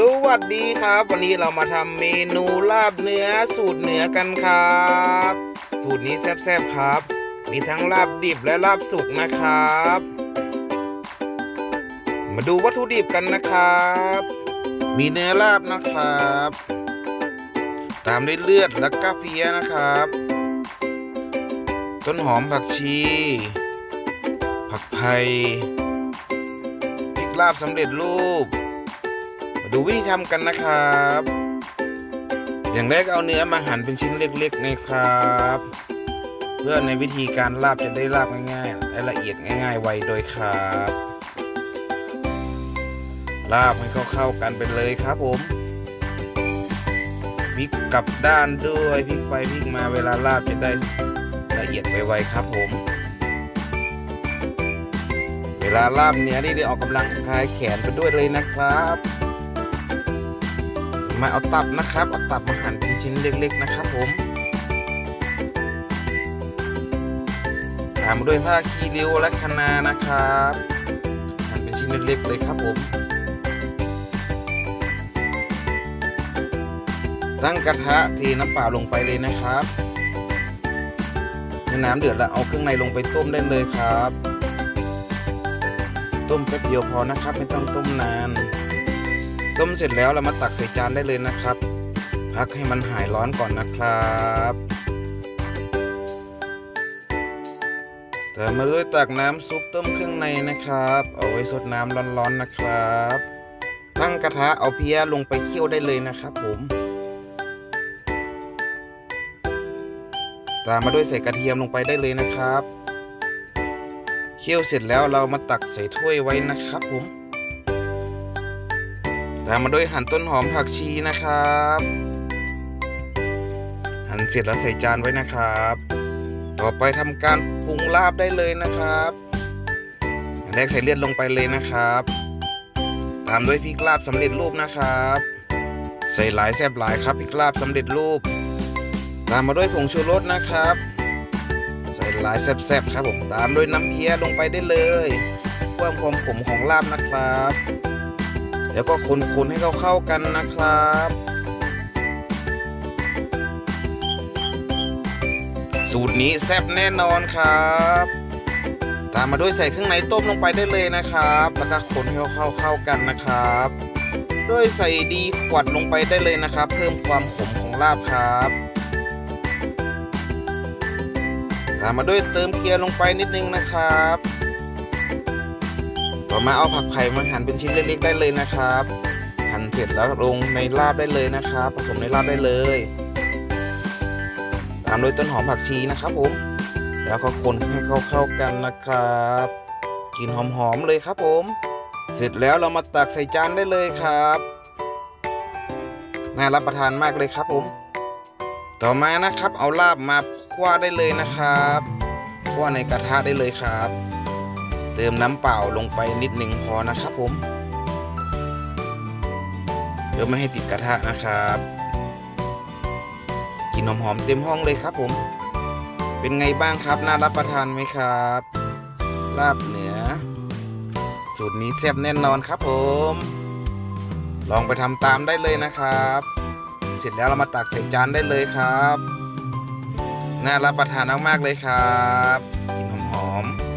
สวัสดีครับ วันนี้เรามาทำเมนูลาบเนื้อสูตรเหนือกันครับ สูตรนี้แซ่บๆครับ มีทั้งลาบดิบและลาบสุกนะครับ มาดูวัตถุดิบกันนะครับ มีเนื้อลาบนะครับ ตามด้วยเลือดและก็เพี้ยนะครับ ต้นหอมผักชี ผักไผ่พริกลาบสำเร็จรูป มาดูวิธีทำกันนะครับ อย่างแรกเอาเนื้อมาหั่นเป็นชิ้นเล็กๆนะครับ เพื่อในวิธีการลาบจะได้ลาบง่ายๆและละเอียดง่าย ๆ ไวโดยครับลาบให้เข้าๆกันไปเลยครับผมพลิกกลับด้านด้วยพลิกไปพลิกมาเวลาลาบจะได้ละเอียดไวๆครับผม เวลาลาบเนื้อนี่ได้ออกกำลังกายแขนไปด้วยเลยนะครับ มาเอาตับนะครับ เอาตับมาหั่นเป็นชิ้นเล็กๆนะครับผม ตามมาด้วยผ้าคีริ้วและคะนานะครับ หั่นเป็นชิ้นเล็กๆเลยครับผม ตั้งกระทะเทน้ำเปล่าลงไปเลยนะครับในน้ำเดือดแล้วเอาเครื่องในลงไปต้มได้เลยครับ ต้มแป๊บเดียวพอนะครับ ไม่ต้องต้มนาน ต้มเสร็จแล้วเรามาตักใส่จานได้เลยนะครับ พักให้มันหายร้อนก่อนนะครับแต่มาด้วยตักน้ำซุปต้มเครื่องในนะครับ เอาไว้สดน้ำร้อนๆนะครับ ตั้งกระทะเอาเพี้ยลงไปเคี่ยวได้เลยนะครับ ผมตามมาด้วยใส่กระเทียมลงไปได้เลยนะครับ เคี่ยวเสร็จแล้วเรามาตักใส่ถ้วยไว้นะครับผม ตามมาด้วยหั่นต้นหอมผักชีนะครับ หั่นเสร็จแล้วใส่จานไว้นะครับ ต่อไปทำการปรุงลาบได้เลยนะครับอันแรกใส่เลือดลงไปเลยนะครับ ตามด้วยพริกลาบสำเร็จรูปนะครับ ใส่หลายแซบหลายครับพริกลาบสำเร็จรูป ตามมาด้วยผงชูรสนะครับ ใส่หลายแซ่บๆครับผมตามด้วยน้ำเพี้ยลงไปได้เลยเพิ่มความขมของลาบนะครับ แล้วก็คนๆให้เขาเข้ากันนะครับ สูตรนี้แซ่บแน่นอนครับ ตามมาด้วยใส่เครื่องในต้มลงไปได้เลยนะครับ แล้วก็คนให้เข้าเข้ากันนะครับด้วยใส่ดีขวดลงไปได้เลยนะครับ เพิ่มความขมของลาบครับตามมาด้วยเติมเกลือลงไปนิดนึงนะครับ ต่อมาเอาผักไผ่มาหั่นเป็นชิ้นเล็กๆได้เลยนะครับหั่นเสร็จแล้วลงในลาบได้เลยนะครับ ผสมในลาบได้เลย ตามด้วยต้นหอมผักชีนะครับผมแล้วก็คนให้เข้าเข้ากันนะครับกลิ่นหอมๆเลยครับผม เสร็จแล้วเรามาตักใส่จานได้เลยครับน่ารับประทานมากเลยครับผม ต่อมานะครับ เอาลาบมาคั่วได้เลยนะครับคั่วในกระทะได้เลยครับ เติมน้ำเปล่าลงไปนิดหนึ่งพอนะครับผมเพื่อไม่ให้ติดกระทะนะครับกลินหอมๆเต็มห้องเลยครับผม เป็นไงบ้างครับน่ารับประทานไหมครับลาบเหนือ สูตรนี้แซ่บแน่นอนครับผม ลองไปทำตามได้เลยนะครับ เสร็จแล้วเรามาตักใส่จานได้เลยครับ น่ารับประทานมากๆเลยครับกลินหอมๆ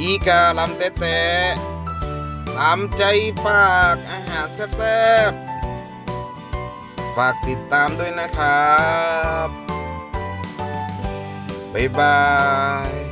อีกาลำเตะเตามใจปากอาหารแซ่บๆ ฝากติดตามด้วยนะครับ บ๊ายบาย